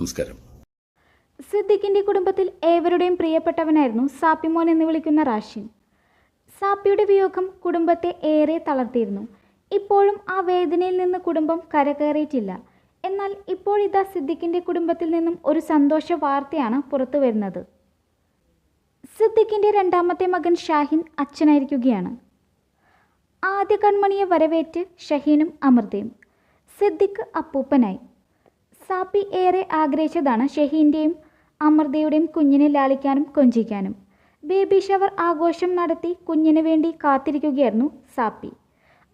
നമസ്കാരം. സിദ്ദിഖിന്റെ കുടുംബത്തിൽ ഏവരുടെയും പ്രിയപ്പെട്ടവനായിരുന്നു സാപ്പിമോൻ എന്ന് വിളിക്കുന്ന റാഷിൻ. സാപ്പിയുടെ വിയോഗം കുടുംബത്തെ ഏറെ തളർത്തിയിരുന്നു. ഇപ്പോഴും ആ വേദനയിൽ നിന്ന് കുടുംബം കരകയറിയിട്ടില്ല. എന്നാൽ ഇപ്പോഴിതാ സിദ്ദിഖിന്റെ കുടുംബത്തിൽ നിന്നും ഒരു സന്തോഷ വാർത്തയാണ് പുറത്തു വരുന്നത്. സിദ്ദിഖിന്റെ രണ്ടാമത്തെ മകൻ ഷാഹിൻ അച്ഛനായിരിക്കുകയാണ്. ആദ്യ കൺമണിയെ വരവേറ്റ് ഷഹീനും അമൃതയും. സിദ്ദിഖ് അപ്പൂപ്പനായി. സാപ്പി ഏറെ ആഗ്രഹിച്ചതാണ് ഷഹീന്റെയും അമൃതയുടെയും കുഞ്ഞിനെ ലാളിക്കാനും കൊഞ്ചിക്കാനും. ബേബി ഷവർ ആഘോഷം നടത്തി കുഞ്ഞിന് വേണ്ടി കാത്തിരിക്കുകയായിരുന്നു സാപ്പി.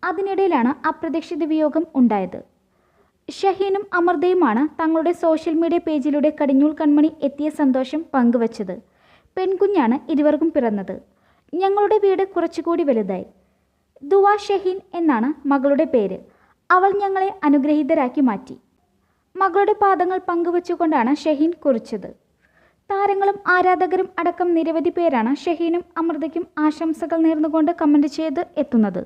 അതിനിടയിലാണ് അപ്രതീക്ഷിത വിയോഗം ഉണ്ടായത്. ഷഹീനും അമൃതയുമാണ് തങ്ങളുടെ സോഷ്യൽ മീഡിയ പേജിലൂടെ കടിഞ്ഞൂൽ കൺമണി എത്തിയ സന്തോഷം പങ്കുവച്ചത്. പെൺകുഞ്ഞാണ് ഇരുവർക്കും പിറന്നത്. ഞങ്ങളുടെ വീട് കുറച്ചുകൂടി വലുതായി. ദുവാ ഷഹീൻ എന്നാണ് മകളുടെ പേര്. അവൾ ഞങ്ങളെ അനുഗ്രഹീതരാക്കി മാറ്റി. മകളുടെ പാദങ്ങൾ പങ്കുവച്ചുകൊണ്ടാണ് ഷഹീൻ കുറിച്ചത്. താരങ്ങളും ആരാധകരും അടക്കം നിരവധി പേരാണ് ഷഹീനും അമൃതയ്ക്കും ആശംസകൾ നേർന്നുകൊണ്ട് കമന്റ് ചെയ്ത് എത്തുന്നത്.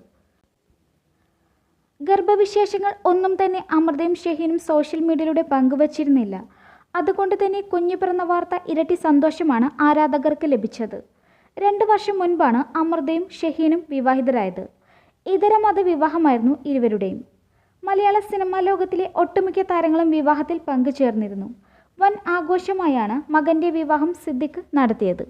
ഗർഭവിശേഷങ്ങൾ ഒന്നും തന്നെ അമൃതയും ഷഹീനും സോഷ്യൽ മീഡിയയിലൂടെ പങ്കുവച്ചിരുന്നില്ല. അതുകൊണ്ട് തന്നെ കുഞ്ഞു പിറന്ന വാർത്ത ഇരട്ടി സന്തോഷമാണ് ആരാധകർക്ക് ലഭിച്ചത്. രണ്ട് വർഷം മുൻപാണ് അമൃതയും ഷഹീനും വിവാഹിതരായത്. ഇതര മത വിവാഹമായിരുന്നു ഇരുവരുടെയും. മലയാള സിനിമാ ലോകത്തിലെ ഒട്ടുമിക്ക താരങ്ങളും വിവാഹത്തിൽ പങ്കുചേർന്നിരുന്നു. വൻ ആഘോഷമായാണ് മകന്റെ വിവാഹം സിദ്ദിഖ് നടത്തിയത്.